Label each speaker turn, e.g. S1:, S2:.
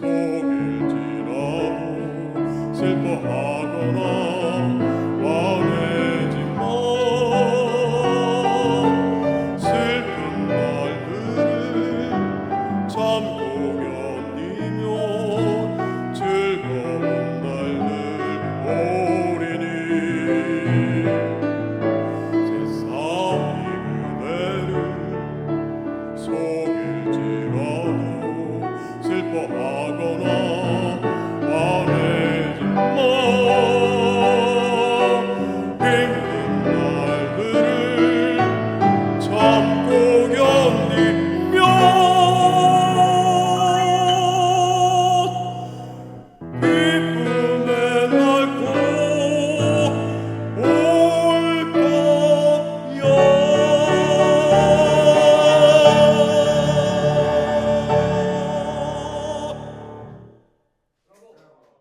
S1: 속일지라도 슬퍼하거나